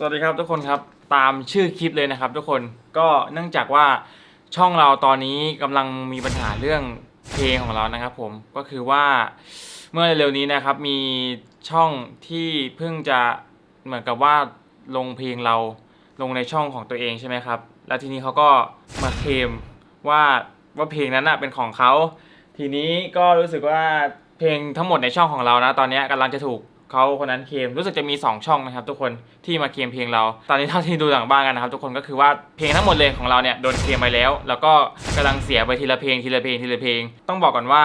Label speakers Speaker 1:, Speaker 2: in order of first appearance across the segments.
Speaker 1: สวัสดีครับทุกคนครับตามชื่อคลิปเลยนะครับ ทุกคนก็เนื่องจากว่าช่องเราตอนนี้กำลังมีปัญหาเรื่องเพลงของเรานะครับ ผมก็คือว่าเมื่อเร็วๆนี้นะครับ มีช่องที่เพิ่งจะเหมือนกับว่าลงเพลงเราลงในช่องของตัวเองใช่ไหมครับ แล้วทีนี้เขาก็มาเคลมว่าว่าเพลงนั้นนะเป็นของเขาทีนี้ก็รู้สึกว่าเพลงทั้งหมดในช่องของเรานะ ตอนนี้กำลังจะถูก เขาคนนั้นเคมรู้สึกจะมี 2 ช่องนะครับ ทุกคนที่มาเคมเพลงเรา ตอนนี้เท่าที่ดูหลังบ้านกันนะครับ ทุกคนก็คือว่าเพลงทั้งหมดเลยของเราเนี่ยโดนเคมไปแล้ว แล้วก็กำลังเสียไปทีละเพลงทีละเพลงทีละเพลง ต้องบอกก่อนว่า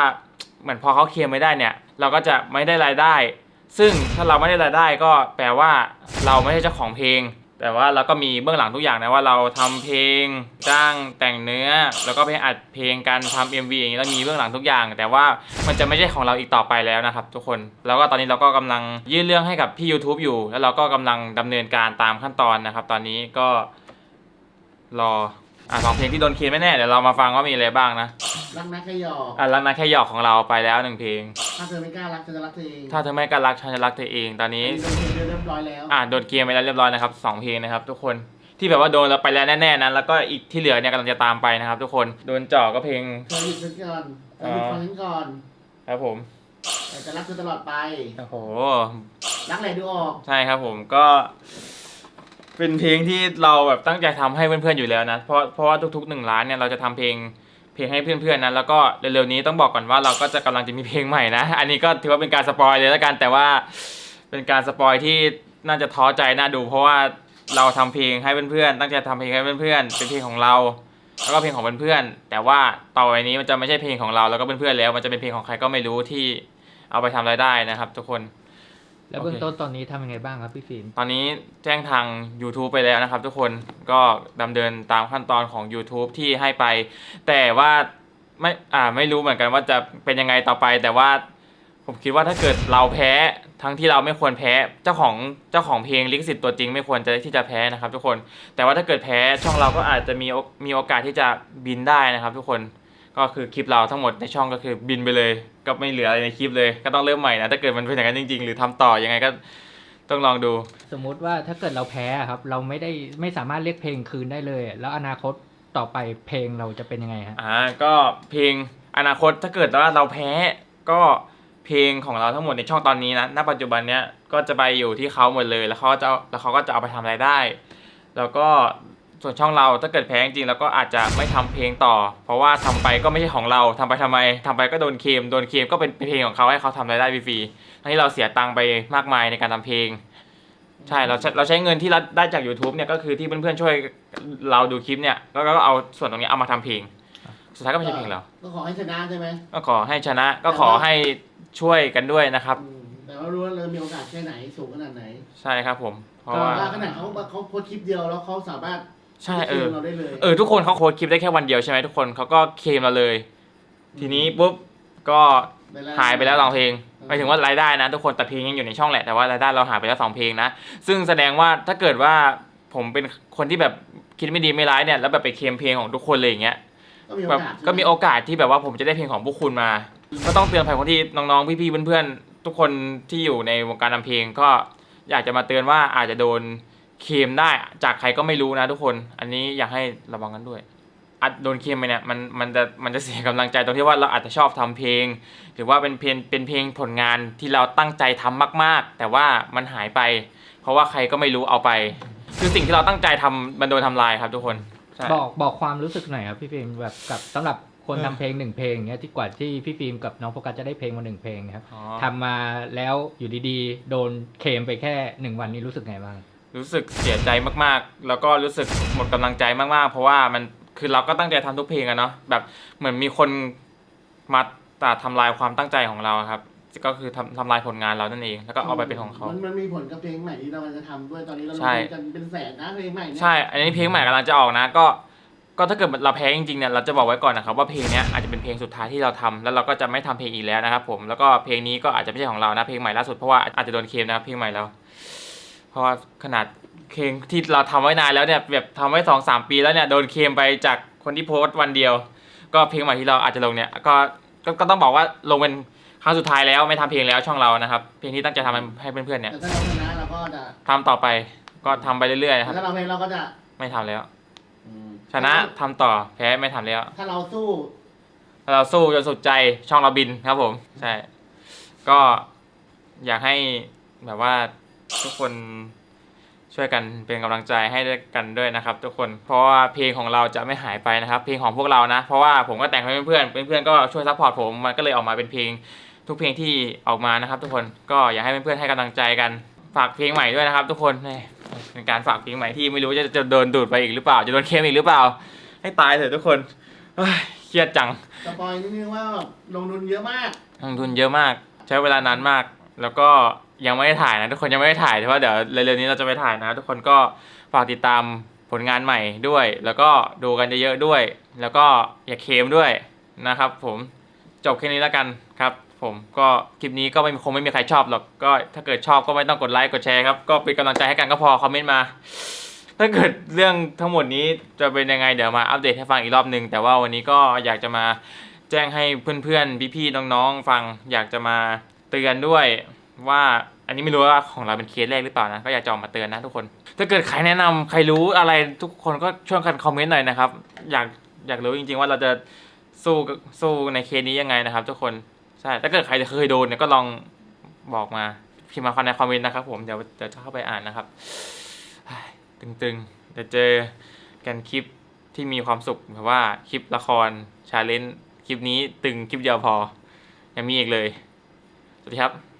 Speaker 1: เหมือนพอเขาเคมไม่ได้เนี่ยเราก็จะไม่ได้รายได้ ซึ่งถ้าเราไม่ได้รายได้ก็แปลว่าเราไม่ใช่เจ้าของเพลง แต่ว่าเราก็มีเบื้องหลังทุกอย่างนะว่าเราทำเพลงจ้างแต่งเนื้อ แล้วก็ไปอัดเพลงการทำ MV อย่างนี้แล้วมีเบื้องหลังทุกอย่าง แต่ว่ามันจะไม่ใช่ของเราอีกต่อไปแล้วนะครับ ทุกคนแล้วก็ตอนนี้เราก็กำลังยื่นเรื่องให้กับพี่ YouTube อยู่ แล้วเราก็กำลังดำเนินการตามขั้นตอนนะครับ ตอนนี้ก็รออะสองเพลงที่โดนเคียนไม่แน่เดี๋ยวเรามาฟังว่ามีอะไรบ้างนะ
Speaker 2: รักนะแค่หยอก
Speaker 1: อะแล้วนะแค่หยอกของเราไปแล้วหนึ่งเพลง
Speaker 2: ถ้าเธอไม่กล้ารักเธอจะรักเธอเอง
Speaker 1: ถ้าเธอไม่กล้ารักฉันจะรักเธอเองตอนนี้
Speaker 2: โดนเพลงเรียบร้อยแล้ว
Speaker 1: อ่าโดนเกียร์ไปแล้วเรียบร้อยนะครับสองเพลงนะครับ ทุกคนที่แบบว่าโดนเราไปแล้วแน่ๆนั้นแล้วก็อีกที่เหลือเนี่ยกำลังจะตามไปนะครับ ทุกคนโดนเจาะก็เพลง
Speaker 2: เธอหยุดฉันก่อนเธอหยุดฟังฉันก่อน
Speaker 1: ครับผม
Speaker 2: แต่จะรักเธอตลอดไป
Speaker 1: โอ้โห
Speaker 2: รักไหนดูออก
Speaker 1: ใช่ครับผมก็เป็นเพลงที่เราแบบตั้งใจทำให้เพื่อนๆอยู่แล้วนะ เพราะเพราะว่าทุกๆหนึ่งล้านเนี่ยเราจะทำเพลง เพลงให้เพื่อนๆนะแล้วก็เร็วๆนี้ต้องบอกก่อนว่าเราก็จะกำลังจะมีเพลงใหม่นะ อันนี้ก็ถือว่าเป็นการสปอยเลยแล้วกันแต่ว่าเป็นการสปอยที่น่าจะท้อใจน่าดู เพราะว่าเราทำเพลงให้เพื่อนๆตั้งใจทำเพลงให้เพื่อนๆเป็นเพลงของเราแล้วก็เพลงของเพื่อนๆแต่ว่าต่อไปนี้มันจะไม่ใช่เพลงของเราแล้วก็เพื่อนๆแล้ว มันจะเป็นเพลงของใครก็ไม่รู้ที่เอาไปทำรายได้นะครับ ทุกคน
Speaker 3: แล้วเบื้องต้นตอนนี้ทำยังไงบ้างครับพี่ฟิล์ม
Speaker 1: ตอนนี้แจ้งทาง YouTube ไปแล้วนะครับ ทุกคนก็ดำเนินตามขั้นตอนของ YouTube ที่ให้ไป แต่ว่าไม่อ่าไม่รู้เหมือนกันว่าจะเป็นยังไงต่อไป แต่ว่าผมคิดว่าถ้าเกิดเราแพ้ทั้งที่เราไม่ควรแพ้เจ้าของเจ้าของเพลงลิขสิทธิ์ตัวจริงไม่ควรจะที่จะแพ้นะครับ ทุกคน แต่ว่าถ้าเกิดแพ้ช่องเราก็อาจจะมีโอมีโอกาสที่จะบินได้นะครับ ทุกคน ก็คือคลิปเราทั้งหมดในช่องก็คือบินไปเลย ก็ไม่เหลืออะไรในคลิปเลย ก็ต้องเริ่มใหม่นะถ้าเกิดมันเป็นอย่างนั้นจริง ๆ หรือทำต่อยังไงก็ต้องลองดู
Speaker 3: สมมุติว่าถ้าเกิดเราแพ้อะครับ เราไม่ได้ไม่สามารถเรียกเพลงคืนได้เลยอะแล้วอนาคตต่อไปเพลงเราจะเป็นยังไงฮะ
Speaker 1: อ่าก็เพลงอนาคตถ้าเกิดว่าเราแพ้ก็เพลงของเราทั้งหมดในช่องตอนนี้นะณปัจจุบันเนี้ยก็จะไปอยู่ที่เขาหมดเลยแล้วเขาก็จะเอาแล้วเขาก็จะเอาไปทำรายได้ แล้วก็ ส่วนช่องเราถ้าเกิดแพ้จริงๆแล้วก็อาจจะไม่ทำเพลงต่อ เพราะว่าทำไปก็ไม่ใช่ของเราทำไปทำไมทำไปก็โดนเคมโดนเคมก็เป็นเพลงของเขาให้เขาทำรายได้ฟรีๆทั้งที่เราเสียตังค์ไปมากมายในการทำเพลง ใช่เราใช้เราใช้เงินที่เราได้จาก YouTube เนี่ยก็คือที่เพื่อนๆช่วยเราดูคลิปเนี่ยแล้วก็เอาส่วนตรงนี้เอามาทำเพลงสุดท้ายก็ไม่ใช่เพลงเรา
Speaker 2: ก็ขอให้ชนะใช่ไหม
Speaker 1: ก็ขอให้ชนะก็ขอให้ช่วยกันด้วยนะครับ
Speaker 2: อืมแต่ว่ารู้ว่าเรามีโอกาสแค่ไหนสูงขนาดไหน
Speaker 1: ใช่ครับผม เพราะว่า
Speaker 2: ว่าขนาดเขาเขาโพสต์คลิปเดียวแล้วเขาสามารถ
Speaker 1: ใช่เออ
Speaker 2: คืนเราได้เลย
Speaker 1: เออทุกคนเขาโค้ดคลิปได้แค่วันเดียวใช่ไหมทุกคนเขาก็เคลมเราเลย ทีนี้ปุ๊บก็หายไปแล้วสองเพลงหมายถึงว่ารายได้นะทุกคนแต่เพลงยังอยู่ในช่องแหละแต่ว่ารายได้เราหายไปแล้วสองเพลงนะซึ่งแสดงว่าถ้าเกิดว่าผมเป็นคนที่แบบคิดไม่ดีไม่ร้ายเนี่ยแล้วแบบไปเคลมเพลงของทุกคนเลยอย่างเงี้ย
Speaker 2: ก็มีโอ
Speaker 1: แบบ
Speaker 2: กาส
Speaker 1: ก็มีโอกาสที่แบบว่าผมจะได้เพลงของพวกคุณมา ก็ต้องเตือนภัยคนที่น้องๆพี่ๆเพื่อนๆทุกคนที่อยู่ในวงการทำเพลงก็อยากจะมาเตือนว่าอาจจะโดน เคลมได้จากใครก็ไม่รู้นะทุกคน อันนี้อยากให้ระวังกันด้วยอัดโดนเคลมไปเนี่ยมันมันจะมันจะเสียกำลังใจตรงที่ว่าเราอาจจะชอบทำเพลง หรือว่าเป็นเพลงเป็นเพลงผลงานที่เราตั้งใจทำมาก ๆ แต่ว่ามันหายไป เพราะว่าใครก็ไม่รู้เอาไป คือสิ่งที่เราตั้งใจทำมันโดนทำลายครับทุกคนใช่
Speaker 3: บอกบอกความรู้สึกหน่อยครับพี่ฟิล์มแบบกับสำหรับคน
Speaker 1: เออ
Speaker 3: ทำเพลงหนึ่งเพลงเนี้ยที่กว่าที่พี่ฟิล์มกับน้องโฟกัสจะได้เพลงมาหนึ่งเพลงนะครับ
Speaker 1: อ๋อ
Speaker 3: ทำมาแล้วอยู่ดีๆ โดนเคลมไปแค่หนึ่งวันนี้รู้สึกไงบ้าง
Speaker 1: รู้สึกเสียใจมากๆ แล้วก็รู้สึกหมดกำลังใจมากๆ เพราะว่ามันคือเราก็ตั้งใจทำทุกเพลงอะเนาะแบบเหมือนมีคนมาตัดทำลายความตั้งใจของเราอะครับ ก็คือทำทำลายผลงานเรานั่นเองแล้วก็เอาไปเป็นของเขา
Speaker 2: มันมันมีผลกับเพลงใหม่ที่เราจะทำด้วยตอนนี้เราลง
Speaker 1: ใช่
Speaker 2: ทุนกันเป็นแสนนะเพลงใหม่เนี่ย
Speaker 1: ใช่ อันนี้เพลงใหม่กำลังจะออกนะก็ก็ถ้าเกิดเราแพ้จริงๆเนี่ยเราจะบอกไว้ก่อนนะครับว่าเพลงเนี้ยอาจจะเป็นเพลงสุดท้ายที่เราทำแล้วเราก็จะไม่ทำเพลงอีกแล้วนะครับผมแล้วก็เพลงนี้ก็อาจจะไม่ใช่ของเรานะเพลงใหม่ล่าสุดเพราะว่าอาจจะโดนเคลมนะครับเพลงใหม่เรา เพราะว่าขนาดเพลงที่เราทำไว้นานแล้วเนี่ยแบบทำไว้สองสามปีแล้วเนี่ยโดนเคลมไปจากคนที่โพสต์วันเดียว ก็เพลงใหม่ที่เราอาจจะลงเนี่ยก็ก็ก็ต้องบอกว่าลงเป็นครั้งสุดท้ายแล้วไม่ทำเพลงแล้วช่องเรานะครับ เพลงที่ตั้งใจทำให้เพื่อนๆเนี่ย
Speaker 2: แต่ถ้าเราชนะเราก็จะ
Speaker 1: ทำต่อไปก็ทำไปเรื่อยๆนะครับ
Speaker 2: ถ้าเราเพลงเราก็จะ
Speaker 1: ไม่ทำแล้ว
Speaker 2: อืม
Speaker 1: ชนะทำต่อแพ้ไม่ทำแล้ว
Speaker 2: ถ้าเราสู้
Speaker 1: เราสู้จนสุดใจช่องเราบินครับผม ใช่ ก็อยากให้แบบว่า ทุกคนช่วยกันเป็นกำลังใจให้ด้วยกันด้วยนะครับ ทุกคนเพราะว่าเพลงของเราจะไม่หายไปนะครับ เพลงของพวกเรานะ เพราะว่าผมก็แต่งให้เพื่อนๆเพื่อนๆก็ช่วยซัพพอร์ตผมมันก็เลยออกมาเป็นเพลง ทุกเพลงที่ออกมานะครับ ทุกคนก็อยากให้เพื่อนๆให้กำลังใจกันฝากเพลงใหม่ด้วยนะครับ ทุกคนนี่เป็นการฝากเพลงใหม่ที่ไม่รู้จะจะโดนดูดไปอีกหรือเปล่า จะโดนเคลมอีกหรือเปล่า ให้ตายเถอะทุกคนเฮ้ยเครียดจัง
Speaker 2: สปอยนิดนึงว่าแบบลงทุนเยอะมาก
Speaker 1: ลงทุนเยอะมาก ใช้เวลานานมาก แล้วก็ ยังไม่ได้ถ่ายนะทุกคนยังไม่ได้ถ่ายแต่ว่าเดี๋ยวเร็วๆนี้เราจะไปถ่ายนะ ทุกคนก็ฝากติดตามผลงานใหม่ด้วย แล้วก็ดูกันเยอะๆด้วย แล้วก็อย่าเคมด้วยนะครับ ผมจบแค่นี้แล้วกันครับ ผมก็คลิปนี้ก็ไม่คงไม่มีใครชอบหรอกก็ถ้าเกิดชอบก็ไม่ต้องกดไลค์กดแชร์ครับก็เป็นกำลังใจให้กันก็พอคอมเมนต์มา ถ้าเกิดเรื่องทั้งหมดนี้จะเป็นยังไงเดี๋ยวมาอัปเดตให้ฟังอีกรอบหนึ่งแต่ว่าวันนี้ก็อยากจะมาแจ้งให้เพื่อนๆพี่ๆน้องๆฟังอยากจะมาเตือนด้วย ว่าอันนี้ไม่รู้ว่าของเราเป็นเคสแรกหรือเปล่านะก็อยากจะออกมาเตือนนะทุกคน ถ้าเกิดใครแนะนำใครรู้อะไรทุกคนก็ช่วยกันคอมเมนต์หน่อยนะครับ อยากอยากรู้จริง ๆ ว่าเราจะสู้สู้ในเคสนี้ยังไงนะครับ ทุกคนใช่ถ้าเกิดใครเคยโดนเนี่ยก็ลองบอกมาพิมพ์มาในคอมเมนต์นะครับผมเดี๋ยวเดี๋ยวจะเข้าไปอ่านนะครับเฮ้ตึงๆเดี๋ยวเจอกันคลิปที่มีความสุขแบบว่าคลิปละครชาเลนจ์คลิปนี้ตึงคลิปเดียวพอยังมีอีกเลยสวัสดีครับ